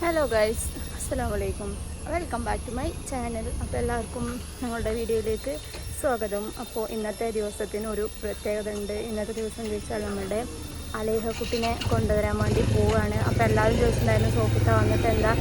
Hello guys അസ്സാം വലൈക്കും welcome back to my channel അപ്പോൾ എല്ലാവർക്കും ഞങ്ങളുടെ വീഡിയോയിലേക്ക് സ്വാഗതം. അപ്പോൾ ഇന്നത്തെ ദിവസത്തിന് ഒരു പ്രത്യേകത ഉണ്ട് ഇന്നത്തെ ദിവസം ചോദിച്ചാൽ നമ്മുടെ അലേഹ കുട്ടിനെ കൊണ്ടുവരാൻ വേണ്ടി പോവുകയാണ്. അപ്പോൾ എല്ലാവരും ചോദിച്ചിട്ടുണ്ടായിരുന്നു സോഫിത്ത വന്നിട്ട് എന്താ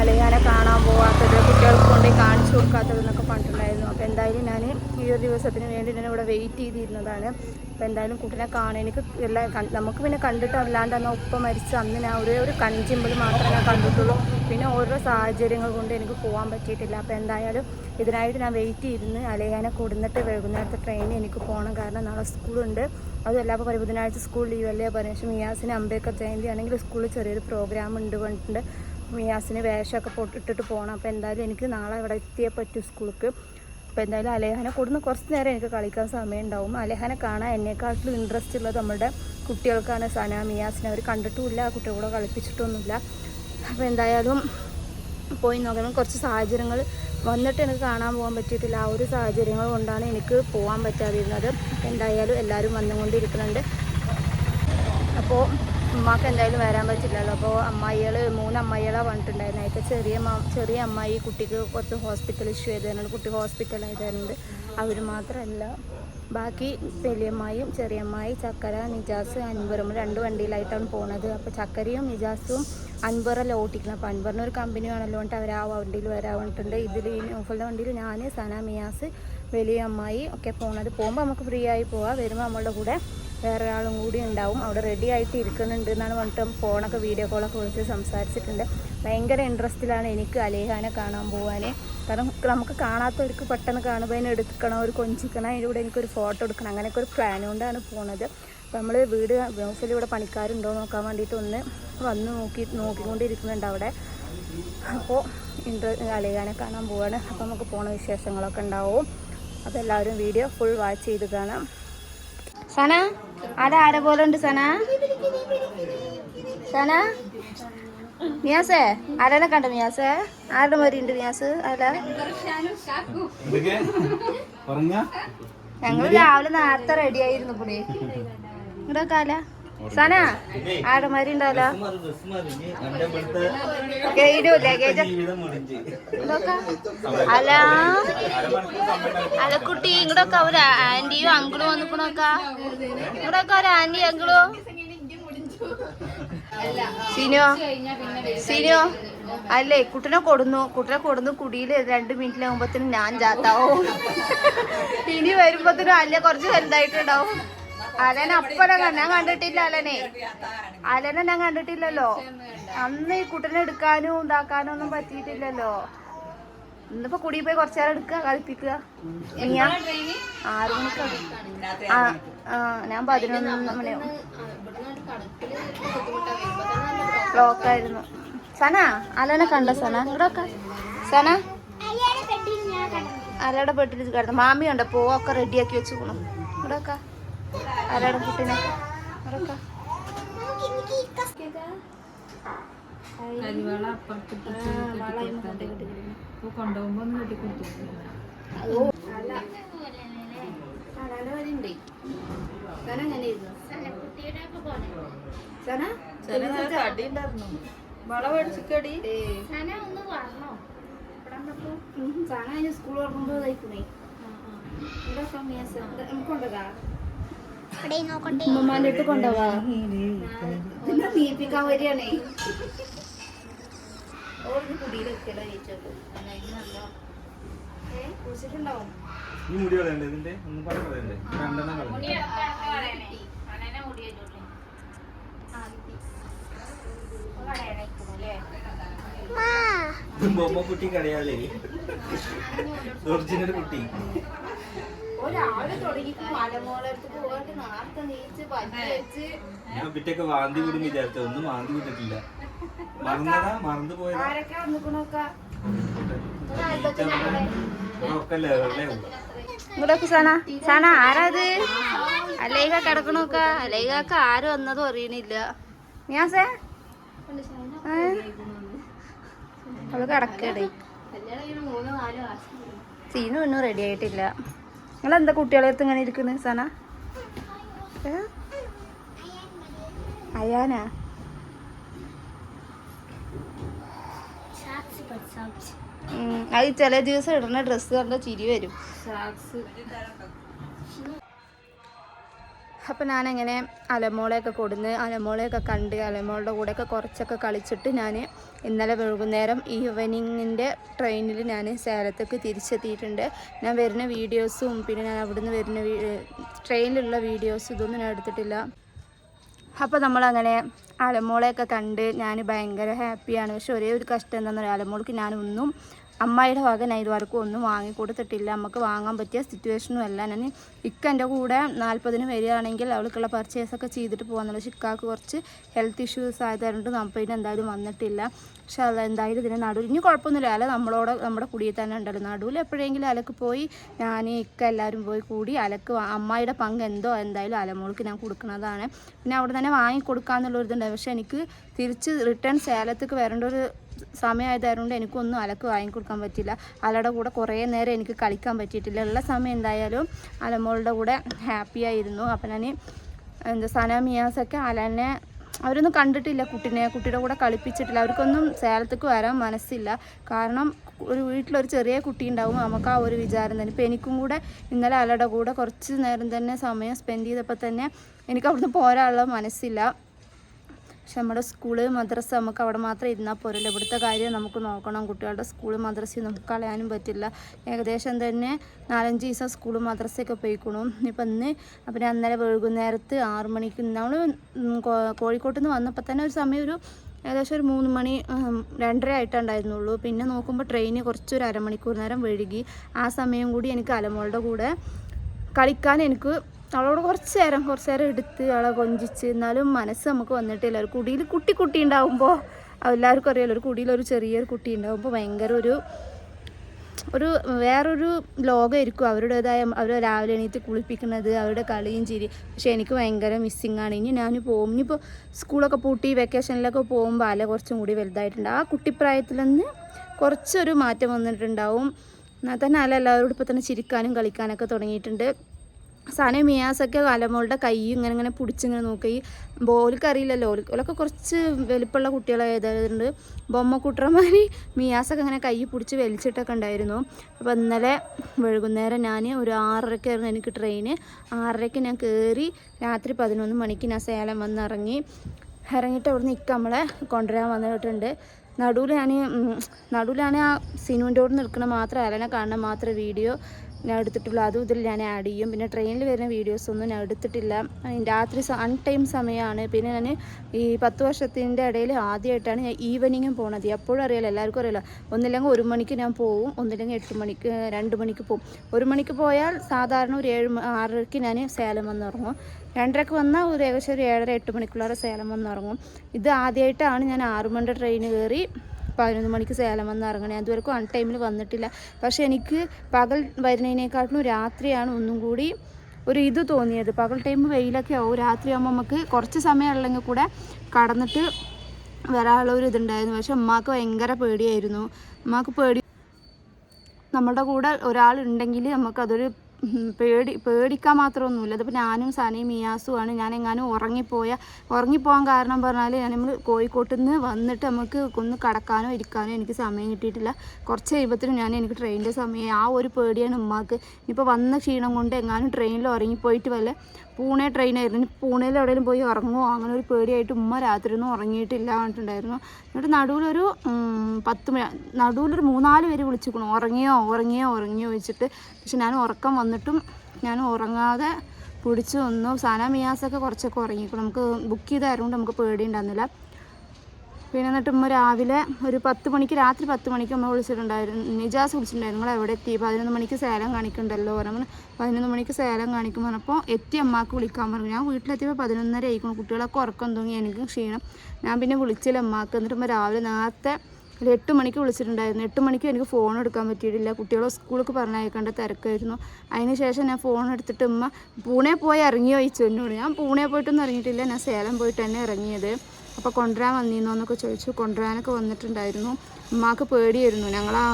അലേഹാനെ കാണാൻ പോവാത്തത് കുട്ടികൾക്ക് കൊണ്ടുപോയി കാണിച്ചു കൊടുക്കാത്തത് എന്നൊക്കെ പറഞ്ഞിട്ടുണ്ടായിരുന്നു. അപ്പോൾ എന്തായാലും ഞാൻ ഈ ഒരു ദിവസത്തിന് വേണ്ടി ഞാൻ ഇവിടെ വെയിറ്റ് ചെയ്തിരുന്നതാണ്. അപ്പോൾ എന്തായാലും കുട്ടീനെ കാണാൻ എനിക്ക് എല്ലാ നമുക്ക് പിന്നെ കണ്ടിട്ട് അല്ലാണ്ട് അന്ന് ഉപ്പ മരിച്ച അന്ന് ഞാൻ ഒരേ ഒരു കൺചിമ്പിൾ മാത്രമേ ഞാൻ കണ്ടിട്ടുള്ളൂ. പിന്നെ ഓരോ സാഹചര്യങ്ങൾ കൊണ്ട് എനിക്ക് പോകാൻ പറ്റിയിട്ടില്ല. അപ്പോൾ എന്തായാലും ഇതിനായിട്ട് ഞാൻ വെയിറ്റ് ചെയ്തിരുന്ന്. അലേഹാനെ കൊടുന്നിട്ട് വൈകുന്നേരത്തെ ട്രെയിനിൽ എനിക്ക് പോകണം കാരണം നാളെ സ്കൂളുണ്ട്. അതുമല്ല അപ്പോൾ ബുധനാഴ്ച സ്കൂൾ ലീവല്ലേ അല്ലേ? പറഞ്ഞു മിയാസിന് അംബേദ്കർ ജയന്തി ആണെങ്കിൽ സ്കൂളിൽ ചെറിയൊരു പ്രോഗ്രാം ഉണ്ട് പറഞ്ഞിട്ടുണ്ട്. മിയാസിന് വേഷമൊക്കെ പൊട്ടിട്ടിട്ട് പോകണം. അപ്പോൾ എന്തായാലും എനിക്ക് നാളെ ഇവിടെ എത്തിയേ പറ്റൂ സ്കൂൾക്ക്. അപ്പോൾ എന്തായാലും അലേഹാനെ കൊടുന്ന് കുറച്ച് നേരം എനിക്ക് കളിക്കാൻ സമയം ഉണ്ടാവും അലേഹാനെ കാണാൻ എന്നെക്കാട്ടിലും ഇൻട്രസ്റ്റ് ഉള്ളത് നമ്മുടെ കുട്ടികൾക്കാണ്. സന മിയാസിനെ അവർ കണ്ടിട്ടുമില്ല ആ കുട്ടികളെ കളിപ്പിച്ചിട്ടൊന്നുമില്ല. അപ്പോൾ എന്തായാലും പോയി നോക്കണം. കുറച്ച് സാഹചര്യങ്ങൾ വന്നിട്ട് എനിക്ക് കാണാൻ പോകാൻ പറ്റിയിട്ടില്ല. ആ ഒരു സാഹചര്യങ്ങൾ കൊണ്ടാണ് എനിക്ക് പോകാൻ പറ്റാതിരുന്നത്. എന്തായാലും എല്ലാവരും വന്നുകൊണ്ടിരിക്കുന്നുണ്ട്. അപ്പോൾ ഉമ്മാക്ക് എന്തായാലും വരാൻ പറ്റില്ലല്ലോ. അപ്പോൾ അമ്മായികൾ മൂന്ന് അമ്മായികളാണ് പറഞ്ഞിട്ടുണ്ടായിരുന്നു അതിൽ ചെറിയ ചെറിയ അമ്മായി കുട്ടിക്ക് കുറച്ച് ഹോസ്പിറ്റൽ ഇഷ്യൂ ചെയ്തിരുന്നുണ്ട് കുട്ടി ഹോസ്പിറ്റലായതായിരുന്നു അവർ മാത്രമല്ല ബാക്കി വലിയമ്മായും ചെറിയമ്മായി ചക്കര നിജാസ് അൻവറും രണ്ട് വണ്ടിയിലായിട്ടാണ് പോണത്. അപ്പോൾ ചക്കരയും നിജാസും അൻവറല്ല ഓട്ടിക്കുന്നത് അപ്പോൾ അൻവറിന് ഒരു കമ്പനി ആണല്ലോ അവർ ആ വണ്ടിയിൽ വരാൻ പറഞ്ഞിട്ടുണ്ട്. ഇതിൽ ഈ നോഫലിന്റെ വണ്ടിയിൽ ഞാൻ സന മിയാസ് വലിയ അമ്മായി ഒക്കെ പോകുന്നത് പോകുമ്പോൾ നമുക്ക് ഫ്രീ ആയി പോവാം. വരുമ്പോൾ നമ്മളുടെ കൂടെ വേറെ ഒരാളും കൂടി ഉണ്ടാവും. അവിടെ റെഡി ആയിട്ട് ഇരിക്കുന്നുണ്ട് എന്നാണ് പറഞ്ഞിട്ട് ഫോണൊക്കെ വീഡിയോ കോളൊക്കെ വിളിച്ച് സംസാരിച്ചിട്ടുണ്ട്. ഭയങ്കര ഇൻട്രസ്റ്റിലാണ് എനിക്ക് അലേഹാനെ കാണാൻ പോകാൻ കാരണം നമുക്ക് കാണാത്തവർക്ക് പെട്ടെന്ന് കാണുമ്പോൾ അതിനെ എടുക്കണം ഒരു കൊഞ്ചിക്കണം അതിന്റെ കൂടെ എനിക്കൊരു ഫോട്ടോ എടുക്കണം. അങ്ങനെയൊക്കെ ഒരു പ്ലാൻ കൊണ്ടാണ് പോണത്. അപ്പോൾ നമ്മൾ വീട് ഇവിടെ പണിക്കാരുണ്ടോ നോക്കാൻ വേണ്ടിയിട്ട് ഒന്ന് വന്ന് നോക്കി നോക്കിക്കൊണ്ടിരിക്കുന്നുണ്ട് അവിടെ. അപ്പോൾ ഇൻട്ര അലേഹാനെ കാണാൻ പോവാണ്. അപ്പോൾ നമുക്ക് പോണ വിശേഷങ്ങളൊക്കെ ഉണ്ടാവും. അപ്പോൾ എല്ലാവരും വീഡിയോ ഫുൾ വാച്ച് ചെയ്ത് കാണാം. സന ആരാ ആരെ പോലെ ഉണ്ട് സന? സന? മിയാസേ ആരാനെ കണ്ട മിയാസേ? ആരുടെ മാതിരി ഉണ്ട് മിയാസ്? ആരാ? ഞങ്ങൾ ഞങ്ങൾ രാവിലെ നേരത്തെ റെഡി ആയിരുന്നു പുള്ളി. ഇവിടെ കാല സന ആടെ മാതിരി ഉണ്ടാവല്ലോ ഗൈഡും ഇതൊക്കെ? അല്ല. അലക്കുട്ടി ഇങ്ങടൊക്കെ ഒരു ആന്റിയും അങ്കിളും വന്നിക്കണൊക്ക? ഇങ്ങടൊക്കെ ഒരു ആന്റി അങ്കിളും? സിനോ സിനോ അല്ലേ കുട്ടനെ കൊടുന്നു. കുട്ടനെ കൊടുന്നു കുടിയിൽ രണ്ട് മിനിറ്റിലാകുമ്പോഴത്തേനും ഞാൻ ചാത്താവും. ഇനി വരുമ്പോഴത്തേനും അല്ല കുറച്ച് വലുതായിട്ടുണ്ടാവും. അലനെ അപ്പനെ ഞാൻ കണ്ടിട്ടില്ല അലനെ. അലനെ ഞാൻ കണ്ടിട്ടില്ലല്ലോ. അന്ന് ഈ കുട്ടനെ എടുക്കാനും ഇതാക്കാനും ഒന്നും പറ്റിയിട്ടില്ലല്ലോ. ഇന്നിപ്പോ കുടി പോയി കുറച്ചു നേരം എടുക്കുക കളിപ്പിക്കുക ഞാൻ ആറു മണിക്ക് ഞാൻ പതിനൊന്ന് മണിയാവും ബ്ലോക്കായിരുന്നു സന അലനെ കണ്ട സന? ഇവിടെ സന? അലയുടെ പെട്ടിട്ട് കിടന്നു. മാമി പൂവൊക്കെ റെഡിയാക്കി വെച്ചു ഇവിടെയൊക്കെ അലയുടെ കുട്ടീനൊക്കെ ഇവിടെയൊക്കെ കരിവാള അപ്പുറത്തിട്ട് കൊണ്ടുപോകുമ്പോ ഒന്ന് കെട്ടിക്കൊടുത്തു വള മേടിച്ചിക്കടി. സ്കൂൾ തുറക്കുമ്പോ ഇതായിക്കുന്നേ ഉമ്മമാന്റെ അടുത്ത് കൊണ്ടുപോവാ. നീപ്പിക്കാൻ വരികയാണേ. കുട്ടി. കടയാളേ ഒറിജിനൽ കുട്ടി. ഞാൻ പിറ്റൊക്കെ വാന്തി വിടും വിചാരിച്ചു. ഒന്നും വാന്തി വിട്ടിട്ടില്ല. മറന്നതാ? മറന്നു പോയതാ? ആരൊക്കെ വന്നിക്കണൊക്കെ? ഒക്കല്ലേ? വെള്ളേ ഇങ്ങോട്ടൊക്കെ സണ. സണ ആരാത് അലേഖ കിടക്കണോക്ക. അലേഖക്ക് ആരും വന്നതും അറിയണില്ല. ഞാസേ അവൾ കിടക്കടേ സീനും ഒന്നും റെഡി ആയിട്ടില്ല. നിങ്ങൾ എന്താ കുട്ടികളെ അടുത്ത് ഇങ്ങനെ ഇരിക്കുന്നത് സന? അയാനാ? അത് ചില ദിവസം ഇടുന്ന ഡ്രസ്സ് കണ്ട ചിരി വരും. അപ്പം ഞാനങ്ങനെ അലമോളെയൊക്കെ കൊടുന്ന് അലമോളെയൊക്കെ കണ്ട് അലമോളുടെ കൂടെയൊക്കെ കുറച്ചൊക്കെ കളിച്ചിട്ട് ഞാൻ ഇന്നലെ വൈകുന്നേരം ഈവനിങ്ങിന്റെ ട്രെയിനിൽ ഞാൻ സേലത്തേക്ക് തിരിച്ചെത്തിയിട്ടുണ്ട്. ഞാൻ വരുന്ന വീഡിയോസും പിന്നെ ഞാൻ അവിടുന്ന് വരുന്ന ട്രെയിനിലുള്ള വീഡിയോസും ഇതൊന്നും ഞാൻ എടുത്തിട്ടില്ല. അപ്പോൾ നമ്മളങ്ങനെ അലമോളെയൊക്കെ കണ്ട് ഞാൻ ഭയങ്കര ഹാപ്പിയാണ്. പക്ഷെ ഒരേ ഒരു കഷ്ടം എന്താണെന്ന് പറയുക അലമോൾക്ക് ഞാനൊന്നും അമ്മായിയുടെ വക ഞാൻ ഇതുവരെക്കും ഒന്നും വാങ്ങി കൊടുത്തിട്ടില്ല നമുക്ക് വാങ്ങാൻ പറ്റിയ സിറ്റുവേഷനും അല്ല ഞാൻ ഇക്ക എന്റെ കൂടെ നാൽപ്പതിന് വരികയാണെങ്കിൽ അവൾക്കുള്ള പർച്ചേസൊക്കെ ചെയ്തിട്ട് പോകാന്നുള്ള പക്ഷെ കുറച്ച് ഹെൽത്ത് ഇഷ്യൂസ് ആയതുകൊണ്ട് പിന്നെ എന്തായാലും വന്നിട്ടില്ല. പക്ഷെ അത് എന്തായാലും ഇതിന് നടുവിൽ ഇനി കുഴപ്പമൊന്നുമില്ല. അല്ല നമ്മളോട് നമ്മുടെ കുടിയിൽ തന്നെ ഉണ്ടല്ലോ. നടുവിൽ എപ്പോഴെങ്കിലും അലക്ക് പോയി ഞാൻ ഇക്ക എല്ലാവരും പോയി കൂടി അലക്ക് അമ്മായിയുടെ പങ്ക് എന്തോ എന്തായാലും അലമോൾക്ക് ഞാൻ കൊടുക്കുന്നതാണ്. പിന്നെ അവിടെ തന്നെ വാങ്ങി ഇതുണ്ടായി പക്ഷെ എനിക്ക് തിരിച്ച് റിട്ടേൺ സേലത്തേക്ക് വരേണ്ട ഒരു സമയമായതായതുകൊണ്ട് എനിക്കൊന്നും അലക്ക് വാങ്ങിക്കൊടുക്കാൻ പറ്റില്ല അലയുടെ കൂടെ കുറേ നേരം എനിക്ക് കളിക്കാൻ പറ്റിയിട്ടില്ല. ഉള്ള സമയം എന്തായാലും അലമോളുടെ കൂടെ ഹാപ്പിയായിരുന്നു അപ്പം ഞാൻ എന്താ സന മിയാസൊക്കെ അലനെ അവരൊന്നും കണ്ടിട്ടില്ല കുട്ടിനെ. കുട്ടിയുടെ കൂടെ കളിപ്പിച്ചിട്ടില്ല. അവർക്കൊന്നും സേലത്തേക്ക് വരാൻ മനസ്സില്ല. കാരണം ഒരു വീട്ടിലൊരു ചെറിയ കുട്ടി ഉണ്ടാവും. നമുക്ക് ആ ഒരു വിചാരം തന്നെ. ഇപ്പം എനിക്കും കൂടെ ഇന്നലെ അലയുടെ കൂടെ കുറച്ച് നേരം തന്നെ സമയം സ്പെൻഡ് ചെയ്തപ്പോൾ തന്നെ എനിക്ക് അവിടുന്ന് പോരാനുള്ള മനസ്സില്ല. പക്ഷെ നമ്മുടെ സ്കൂൾ മദ്രസ നമുക്ക് അവിടെ മാത്രം ഇരുന്നാൽ പോരല്ലോ. ഇവിടുത്തെ കാര്യം നമുക്ക് നോക്കണം. കുട്ടികളുടെ സ്കൂൾ മദ്രസയും നമുക്ക് കളയാനും പറ്റില്ല. ഏകദേശം തന്നെ നാലഞ്ച് ദിവസം സ്കൂൾ മദ്രസയൊക്കെ പോയിക്കണു ഇപ്പം ഇന്ന് അപ്പം ഞാൻ അന്നേരം വൈകുന്നേരത്ത് ആറ് മണിക്ക് നമ്മൾ കോഴിക്കോട്ട് നിന്ന് വന്നപ്പോൾ തന്നെ ഒരു സമയം ഒരു ഏകദേശം ഒരു മൂന്ന് മണി രണ്ടര ആയിട്ടുണ്ടായിരുന്നുള്ളൂ പിന്നെ നോക്കുമ്പോൾ ട്രെയിന് കുറച്ചൊരു അരമണിക്കൂർ നേരം വഴുകി ആ സമയം കൂടി എനിക്ക് അലമോളുടെ കൂടെ കളിക്കാൻ എനിക്ക് അവളോട് കുറച്ച് നേരം കുറച്ച് നേരം എടുത്ത് അവളെ കൊഞ്ചിച്ച് എന്നാലും മനസ്സ് നമുക്ക് വന്നിട്ടില്ല. ഒരു കുടിയിൽ കുട്ടി കുട്ടി ഉണ്ടാവുമ്പോൾ എല്ലാവർക്കും അറിയാലോ ഒരു കുടിയിൽ ഒരു ചെറിയൊരു കുട്ടി ഉണ്ടാവുമ്പോൾ ഭയങ്കര ഒരു ഒരു വേറൊരു ലോകമായിരിക്കും അവരുടേതായ അവർ രാവിലെ എണീറ്റ് കുളിപ്പിക്കുന്നത് അവരുടെ കളിയും ചിരി. പക്ഷേ എനിക്ക് ഭയങ്കര മിസ്സിങ് ആണ്. ഇനി ഞാൻ പോകും ഇനിയിപ്പോൾ സ്കൂളൊക്കെ പൂട്ടി വെക്കേഷനിലൊക്കെ പോകുമ്പോൾ അല കുറച്ചും കൂടി വലുതായിട്ടുണ്ട്. ആ കുട്ടിപ്രായത്തിൽ നിന്ന് കുറച്ചൊരു മാറ്റം വന്നിട്ടുണ്ടാവും. എന്നാൽ തന്നെ അല എല്ലാവരോടും ഇപ്പോൾ തന്നെ ചിരിക്കാനും കളിക്കാനൊക്കെ തുടങ്ങിയിട്ടുണ്ട്. സാന മിയാസൊക്കെ അലമോളുടെ കൈ ഇങ്ങനെ ഇങ്ങനെ പിടിച്ചിങ്ങനെ നോക്കി. ബോലിക്ക് അറിയില്ലല്ലോ ഓലിക്ക് കുറച്ച് വലിപ്പമുള്ള കുട്ടികളായതുകൊണ്ട് ബൊമ്മക്കുട്ടന്മാർ മിയാസൊക്കെ ഇങ്ങനെ കൈ പിടിച്ച് വലിച്ചിട്ടൊക്കെ ഉണ്ടായിരുന്നു. അപ്പോൾ ഇന്നലെ വൈകുന്നേരം ഞാൻ ഒരു ആറരക്കായിരുന്നു എനിക്ക് ട്രെയിന് ആറരയ്ക്ക് ഞാൻ കയറി രാത്രി പതിനൊന്ന് മണിക്ക് ഞാൻ സേലം വന്നിറങ്ങി. ഇറങ്ങിയിട്ട് അവിടെ നിൽക്കുക നമ്മളെ കൊണ്ടുവരാൻ വന്നിട്ടുണ്ട്. നടുവിൽ ഞാൻ നടുവിലാണ് ആ സിനുവിന്റെ കൂടെ നിൽക്കണ മാത്രം അലനെ കാണുന്ന മാത്രം വീഡിയോ. ഞാൻ എടുത്തിട്ടുള്ളൂ. അതും ഇതിൽ ഞാൻ ആഡ് ചെയ്യും. പിന്നെ ട്രെയിനിൽ വരുന്ന വീഡിയോസൊന്നും ഞാൻ എടുത്തിട്ടില്ല. രാത്രി അൺ ടൈം സമയമാണ്. പിന്നെ ഞാൻ ഈ പത്ത് വർഷത്തിന്റെ ഇടയിൽ ആദ്യമായിട്ടാണ് ഞാൻ ഈവനിങ്ങും പോണത്. എപ്പോഴും അറിയാലോ എല്ലാവർക്കും അറിയാലോ. ഒന്നില്ലെങ്കിൽ ഒരു മണിക്ക് ഞാൻ പോവും. ഒന്നില്ലെങ്കിൽ എട്ട് മണിക്ക് രണ്ട് മണിക്ക് പോവും. ഒരു മണിക്ക് പോയാൽ സാധാരണ ഒരു ഏഴ് ആറരയ്ക്ക് ഞാൻ സേലം വന്നിറങ്ങും. രണ്ടരക്ക് വന്നാൽ ഒരു ഏകദേശം ഒരു ഏഴര എട്ട് മണിക്കുള്ള സേലം വന്നിറങ്ങും. ഇത് ആദ്യമായിട്ടാണ് ഞാൻ ആറു മണിയുടെ ട്രെയിൻ കയറി പതിനൊന്ന് മണിക്ക് സേലം വന്ന് ഇറങ്ങണേ. അതുവരെക്കും അൺ ടൈമിൽ വന്നിട്ടില്ല. പക്ഷേ എനിക്ക് പകൽ വരുന്നതിനേക്കാട്ടിലും രാത്രിയാണ് ഒന്നും കൂടി ഒരു ഇത് തോന്നിയത്. പകൽ ടൈം വെയിലൊക്കെ ആവും. രാത്രിയാകുമ്പോൾ നമുക്ക് കുറച്ച് സമയം ഉള്ളെങ്കിൽ കൂടെ കടന്നിട്ട് വരാനുള്ള ഒരു ഇതുണ്ടായിരുന്നു. പക്ഷെ അമ്മയ്ക്ക് ഭയങ്കര പേടിയായിരുന്നു. അമ്മയ്ക്ക് പേടി നമ്മുടെ കൂടെ ഒരാളുണ്ടെങ്കിൽ നമുക്കതൊരു പേടി പേടിക്കാൻ മാത്രമൊന്നുമില്ല. അതിപ്പോൾ ഞാനും സനയും മിയാസുമാണ് ഞാൻ എങ്ങാനും ഉറങ്ങിപ്പോയ ഉറങ്ങിപ്പോകാൻ കാരണം പറഞ്ഞാൽ ഞാൻ നമ്മൾ കോഴിക്കോട്ടിൽ നിന്ന് വന്നിട്ട് നമുക്ക് ഒന്ന് കടക്കാനോ ഇരിക്കാനോ എനിക്ക് സമയം കിട്ടിയിട്ടില്ല. കുറച്ച് കഴിയുമ്പത്തിനും ഞാൻ എനിക്ക് ട്രെയിനിന്റെ സമയം ആ ഒരു പേടിയാണ് ഉമ്മാക്ക്. ഇനിയിപ്പോൾ വന്ന ക്ഷീണം കൊണ്ട് എങ്ങാനും ട്രെയിനിൽ ഉറങ്ങിപ്പോയിട്ട് വല്ല പൂനെ ട്രെയിനായിരുന്നു ഇനി പൂണെയിൽ എവിടെയെങ്കിലും പോയി ഉറങ്ങുമോ അങ്ങനെ ഒരു പേടിയായിട്ട് ഉമ്മ രാത്രി ഒന്നും ഉറങ്ങിയിട്ടില്ല പറഞ്ഞിട്ടുണ്ടായിരുന്നു. എന്നിട്ട് നടുവിലൊരു പത്ത് മണി നടുവിലൊരു മൂന്നാൽ പേര് വിളിച്ചിരിക്കണു ഉറങ്ങിയോ? ഉറങ്ങിയോ? ഉറങ്ങിയോ വെച്ചിട്ട് പക്ഷെ ഞാൻ ഉറക്കം വന്നിട്ടും ഞാൻ ഉറങ്ങാതെ പിടിച്ചു വന്നു സാന മിയാസൊക്കെ കുറച്ചൊക്കെ ഉറങ്ങിക്കണം നമുക്ക് ബുക്ക് ചെയ്തായിരുന്നു നമുക്ക് പേടിയുണ്ടായിരുന്നില്ല പിന്നെ എന്നിട്ട് ഉമ്മ രാവിലെ ഒരു പത്ത് മണിക്ക് രാത്രി പത്ത് മണിക്ക് ഉമ്മ വിളിച്ചിട്ടുണ്ടായിരുന്നു. നിജാസ് വിളിച്ചിട്ടുണ്ടായിരുന്നു. നിങ്ങൾ എവിടെ എത്തി? പതിനൊന്ന് മണിക്ക് സേലം കാണിക്കണ്ടല്ലോ പറഞ്ഞു പതിനൊന്ന് മണിക്ക് സേലം കാണിക്കും പറഞ്ഞപ്പോൾ എത്തി അമ്മാക്ക് വിളിക്കാൻ പറഞ്ഞു. ഞാൻ വീട്ടിലെത്തിയപ്പോൾ പതിനൊന്നര ആയിക്കണം. കുട്ടികളൊക്കെ ഉറക്കം തൂങ്ങി. എനിക്ക് ക്ഷീണം. ഞാൻ പിന്നെ വിളിച്ചില്ല അമ്മാക്ക് എന്നിട്ട് ഉമ്മ രാവിലെ നേരത്തെ ഒരു എട്ട് മണിക്ക് വിളിച്ചിട്ടുണ്ടായിരുന്നു. എട്ട് മണിക്ക് എനിക്ക് ഫോൺ എടുക്കാൻ പറ്റിയിട്ടില്ല. കുട്ടികളെ സ്കൂളിലേക്ക് പറഞ്ഞയക്കേണ്ട തിരക്കായിരുന്നു. അതിന് ശേഷം ഞാൻ ഫോൺ എടുത്തിട്ട് ഉമ്മ പൂനെ പോയി ഇറങ്ങി ചോദിച്ചു എന്നോട്. ഞാൻ പൂനെ പോയിട്ടൊന്നും ഇറങ്ങിയിട്ടില്ല. ഞാൻ സേലം പോയിട്ട് തന്നെ ഇറങ്ങിയത്. അപ്പോൾ കൊണ്ടുവരാൻ വന്നിരുന്നോ എന്നൊക്കെ ചോദിച്ചു. കൊണ്ടുവരാനൊക്കെ വന്നിട്ടുണ്ടായിരുന്നു. ഉമ്മാക്ക് പേടിയായിരുന്നു. ഞങ്ങൾ ആ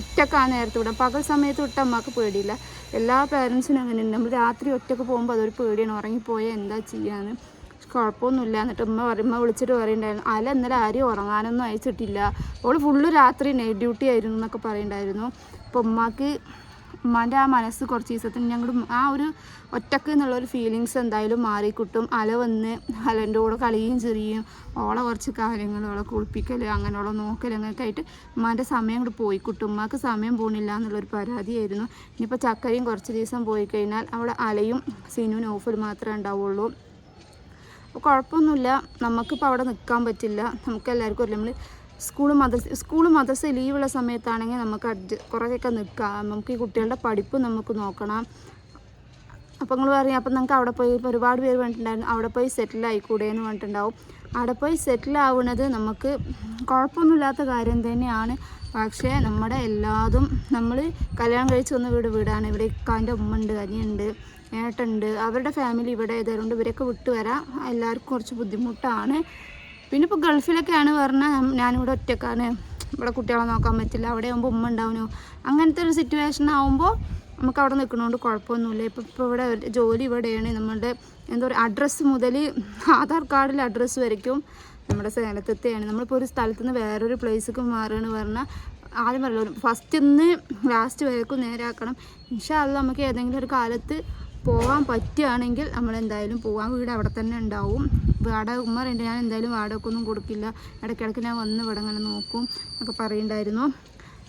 ഒറ്റയ്ക്ക് ആ നേരത്തെ വിടാം പകൽ സമയത്ത് വിട്ട അമ്മയ്ക്ക് പേടിയില്ല. എല്ലാ പേരൻസിനും അങ്ങനെയുണ്ട് നമ്മൾ രാത്രി ഒറ്റയ്ക്ക് പോകുമ്പോൾ അതൊരു പേടിയാണ്. ഉറങ്ങിപ്പോയാൽ എന്താ ചെയ്യാന്ന്. കുഴപ്പമൊന്നുമില്ല എന്നിട്ട് ഉമ്മ ഉമ്മ വിളിച്ചിട്ട് പറയുന്നുണ്ടായിരുന്നു അല്ല ഇന്നലെ ആരും ഉറങ്ങാനൊന്നും അയച്ചിട്ടില്ല. അവൾ ഫുള്ള് രാത്രി നൈറ്റ് ഡ്യൂട്ടി ആയിരുന്നു എന്നൊക്കെ പറയുന്നുണ്ടായിരുന്നു അപ്പോൾ ഉമ്മാക്ക് ഉമ്മാന്റെ ആ മനസ്സ് കുറച്ച് ദിവസത്തിന് ഞങ്ങൾ ആ ഒരു ഒറ്റയ്ക്ക് എന്നുള്ള ഒരു ഫീലിങ്സ് എന്തായാലും മാറിക്കിട്ടും. അല വന്ന് അലന്റെ കൂടെ കളിയും ചെറിയും ഓളെ കുറച്ച് കാര്യങ്ങൾ ഓളെ കുളിപ്പിക്കൽ അങ്ങനെ ഓളെ നോക്കൽ അങ്ങനെയൊക്കെ ആയിട്ട് ഉമ്മാന്റെ സമയം കൂടെ പോയി കിട്ടും ഉമ്മാക്ക് സമയം പോണില്ല എന്നുള്ളൊരു പരാതിയായിരുന്നു. ഇനിയിപ്പോൾ ചക്കരയും കുറച്ച് ദിവസം പോയി കഴിഞ്ഞാൽ അവിടെ അലയും സിനു ഓഫിൽ മാത്രമേ ഉണ്ടാവുള്ളൂ. കുഴപ്പമൊന്നുമില്ല. നമുക്കിപ്പോൾ അവിടെ നിൽക്കാൻ പറ്റില്ല. നമുക്ക് എല്ലാവർക്കും നമ്മൾ സ്കൂൾ മദ്രസ സ്കൂൾ മദ്രസ ലീവുള്ള സമയത്താണെങ്കിൽ നമുക്ക് അഡ്ജ കുറേയൊക്കെ നിൽക്കാം. നമുക്ക് ഈ കുട്ടികളുടെ പഠിപ്പ് നമുക്ക് നോക്കണം. അപ്പോൾ നിങ്ങൾ പറയും അപ്പം നമുക്ക് അവിടെ പോയി ഒരുപാട് പേര് പറഞ്ഞിട്ടുണ്ടായിരുന്നു അവിടെ പോയി സെറ്റിൽ ആയിക്കൂടെ എന്ന് പറഞ്ഞിട്ടുണ്ടാവും. അവിടെ പോയി സെറ്റിൽ ആവുന്നത് നമുക്ക് കുഴപ്പമൊന്നുമില്ലാത്ത കാര്യം തന്നെയാണ്. പക്ഷേ നമ്മുടെ എല്ലാതും നമ്മൾ കല്യാണം കഴിച്ച് വന്ന വീട് വീടാണ്. ഇവിടെ ഇക്കാന്റെ ഉമ്മ ഉണ്ട് അനിയുണ്ട് ഏട്ടുണ്ട് അവരുടെ ഫാമിലി ഇവിടെ ഇതായതുകൊണ്ട് ഇവരൊക്കെ വിട്ടു വരാം എല്ലാവർക്കും കുറച്ച് ബുദ്ധിമുട്ടാണ്. പിന്നെ ഇപ്പോൾ ഗൾഫിലൊക്കെയാണ് പറഞ്ഞാൽ ഞാനിവിടെ ഒറ്റക്കാണ്. ഇവിടെ കുട്ടികളെ നോക്കാൻ പറ്റില്ല. അവിടെ ആകുമ്പോൾ ഉമ്മ ഉണ്ടാവുന്നു അങ്ങനത്തെ ഒരു സിറ്റുവേഷൻ ആകുമ്പോൾ നമുക്ക് അവിടെ നിൽക്കണോണ്ട് കുഴപ്പമൊന്നുമില്ല. ഇപ്പോൾ ഇപ്പോൾ ഇവിടെ ജോലി ഇവിടെയാണ്. നമ്മളുടെ എന്താ പറയുക അഡ്രസ്സ് മുതൽ ആധാർ കാർഡിൽ അഡ്രസ്സ് വരയ്ക്കും നമ്മുടെ സേനത്തെത്തെയാണ്. നമ്മളിപ്പോൾ ഒരു സ്ഥലത്ത് നിന്ന് വേറൊരു പ്ലേസിലേക്ക് മാറുകയാണ് പറഞ്ഞാൽ ആദ്യം പറയല്ലോ ഫസ്റ്റ് നിന്ന് ലാസ്റ്റ് വരേക്കും നേരാക്കണം അത് നമുക്ക് ഏതെങ്കിലും ഒരു കാലത്ത് പോകാൻ പറ്റുകയാണെങ്കിൽ നമ്മൾ എന്തായാലും പോകാൻ വീട് അവിടെ തന്നെ ഉണ്ടാവും. വാടക ഉമ്മ ഞാൻ എന്തായാലും വാടകക്കൊന്നും കൊടുക്കില്ല. ഇടയ്ക്കിടയ്ക്ക് ഞാൻ വന്ന് ഇവിടെ അങ്ങനെ നോക്കും എന്നൊക്കെ പറയുന്നുണ്ടായിരുന്നു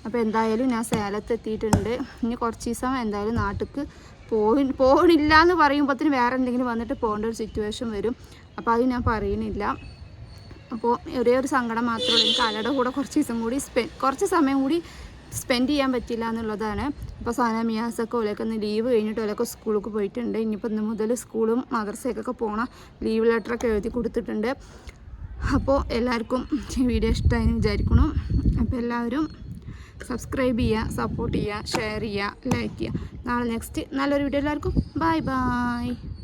അപ്പോൾ എന്തായാലും ഞാൻ സേലത്ത് എത്തിയിട്ടുണ്ട്. ഇനി കുറച്ച് ദിവസം എന്തായാലും നാട്ടിലേക്ക് പോയി പോകണില്ല എന്ന് പറയുമ്പോഴത്തേന് വേറെ എന്തെങ്കിലും വന്നിട്ട് പോകേണ്ട ഒരു സിറ്റുവേഷൻ വരും. അപ്പോൾ അത് ഞാൻ പറയുന്നില്ല അപ്പോൾ ഒരേ ഒരു സങ്കടം മാത്രമേ ഉള്ളൂ. എനിക്ക് അലയുടെ കൂടെ കുറച്ച് ദിവസം കൂടി സ്പെ കുറച്ച് സമയം കൂടി സ്പെൻഡ് ചെയ്യാൻ പറ്റില്ല എന്നുള്ളതാണ്. അപ്പോൾ സാന മിയാസൊക്കെ ഓലൊക്കെ ഒന്ന് ലീവ് കഴിഞ്ഞിട്ട് ഓലൊക്കെ സ്കൂളിലേക്ക് പോയിട്ടുണ്ട്. ഇനിയിപ്പോൾ ഇന്ന് മുതൽ സ്കൂളും മദ്രസയൊക്കെ പോകണം ലീവ് ലെറ്ററൊക്കെ എഴുതി കൊടുത്തിട്ടുണ്ട്. അപ്പോൾ എല്ലാവർക്കും വീഡിയോ ഇഷ്ടമായി വിചാരിക്കണം അപ്പോൾ എല്ലാവരും സബ്സ്ക്രൈബ് ചെയ്യുക സപ്പോർട്ട് ചെയ്യുക ഷെയർ ചെയ്യുക ലൈക്ക് ചെയ്യുക. നാളെ നെക്സ്റ്റ് നല്ലൊരു വീഡിയോ എല്ലാവർക്കും. Bye bye